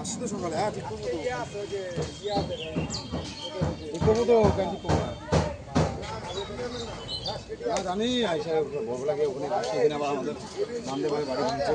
আসছি তো সকালে হ্যাঁ ঠিক করব ঠিক করব তো কেন জানি আইসা ভোরবেলাকে ওখানে আসছে আবার আমাদের নামতে বাড়ি ভাঙছে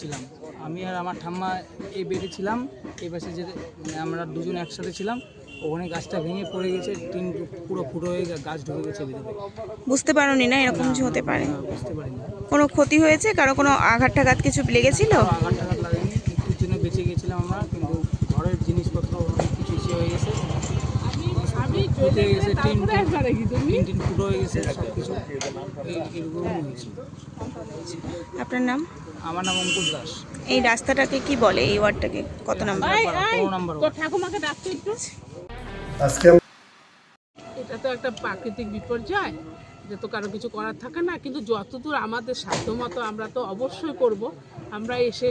ছিলাম। আমি আর আমার ঠাম্মা এই বেডে ছিলাম এই পাশে যে আমরা দুজন একসাথে ছিলাম ওখানে গাছটা ভেঙে পড়ে গেছে টিন পুরো ফুটো হয়ে গাছ ঢুকে গেছে ভিতরে বুঝতে পারোনি না এরকম কিছু হতে পারে? বুঝতে পারিনি। কোনো ক্ষতি হয়েছে? কারও কোনো আঘাত টাঘাত কিছু লেগেছিল? আঘাত টাঘাত লাগেনি একটুর জন্য বেঁচে গেছিলাম আমরা ফুটে গেছে টিন টিন টিন ফুটো হয়ে গেছে সব কিছু আপনার নাম? আমার নাম অঙ্কুশ দাস। এই রাস্তাটাকে কি বলে? এই ওয়ার্ডটাকে কত নাম্বার? পনেরো নম্বর ওয়ার্ড। ঠাকুমাকে ডাকতে একটু। আজকে এটা তো একটা প্রাকৃতিক বিপর্যয়। যে তো কারও কিছু করার থাকে না, কিন্তু যতদূর আমাদের সাধ্যমতো আমরা তো অবশ্যই করব। আমরা এসে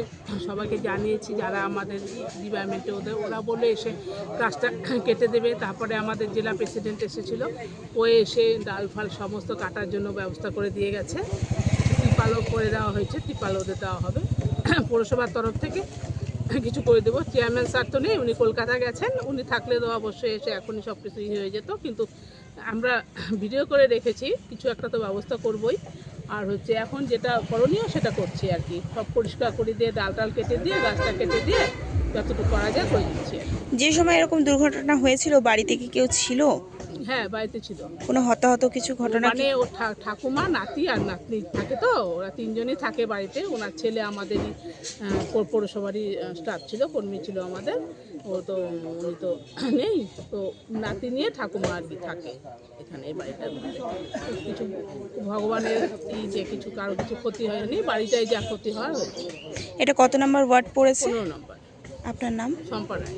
সবাইকে জানিয়েছি যারা আমাদের ডিপার্টমেন্টে ওদের, ওরা বলে এসে গাছটা কেটে দেবে। তারপরে আমাদের জেলা প্রেসিডেন্ট এসেছিল। ও এসে ডাল ফাল সমস্ত কাটার জন্য ব্যবস্থা করে দিয়ে গেছে। ত্রিপালও করে দেওয়া হয়েছে ত্রিপাল ওদের দেওয়া হবে। পৌরসভার তরফ থেকে। কিছু করে দেবো। চেয়ারম্যান স্যার তো নেই, উনি কলকাতা গেছেন, উনি থাকলে তো অবশ্যই এসে এখনই সব কিছু ইয়ে হয়ে যেত। কিন্তু আমরা ভিডিও করে রেখেছি, কিছু একটা তো ব্যবস্থা করবই। আর হচ্ছে এখন যেটা করণীয় সেটা করছি আর কি। সব পরিষ্কার করে দিয়ে, ডাল টাল কেটে দিয়ে, গাছটা কেটে দিয়ে যতটুকু করা যায় করে দিচ্ছি যে সময় এরকম দুর্ঘটনা হয়েছিল, বাড়িতে কি কেউ ছিল? হ্যাঁ বাড়িতে ছিল। কোনো হতাহত কিছু ঘটনা মানে ও ঠাকুমা নাতি আর নাতনি থাকে তো ওরা তিনজনই থাকে বাড়িতে। ওনার ছেলে আমাদেরই পৌরসভারই স্টাফ ছিল কর্মী ছিল আমাদের। ও তো উনি তো নেই তো নাতি নিয়ে ঠাকুমা আর কি থাকে এখানে এই বাড়িটার মধ্যে। কিছু ভগবানের ই যে কিছু কারও কিছু ক্ষতি হয়নি বাড়িটাই যা ক্ষতি হয় এটা কত নাম্বার ওয়ার্ড পড়েছে? পনেরো নম্বর। আপনার নাম? সম্পাদায়